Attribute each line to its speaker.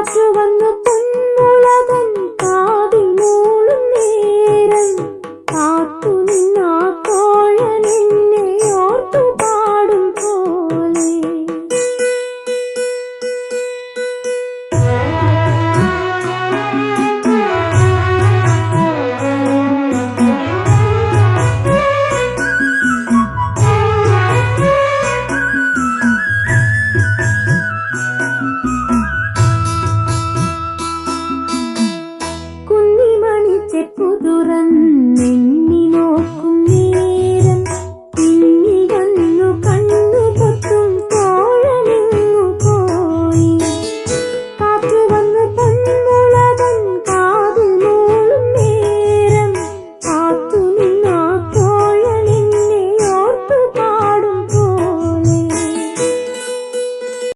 Speaker 1: காற்று வந்து చెప్పుదురన్నీ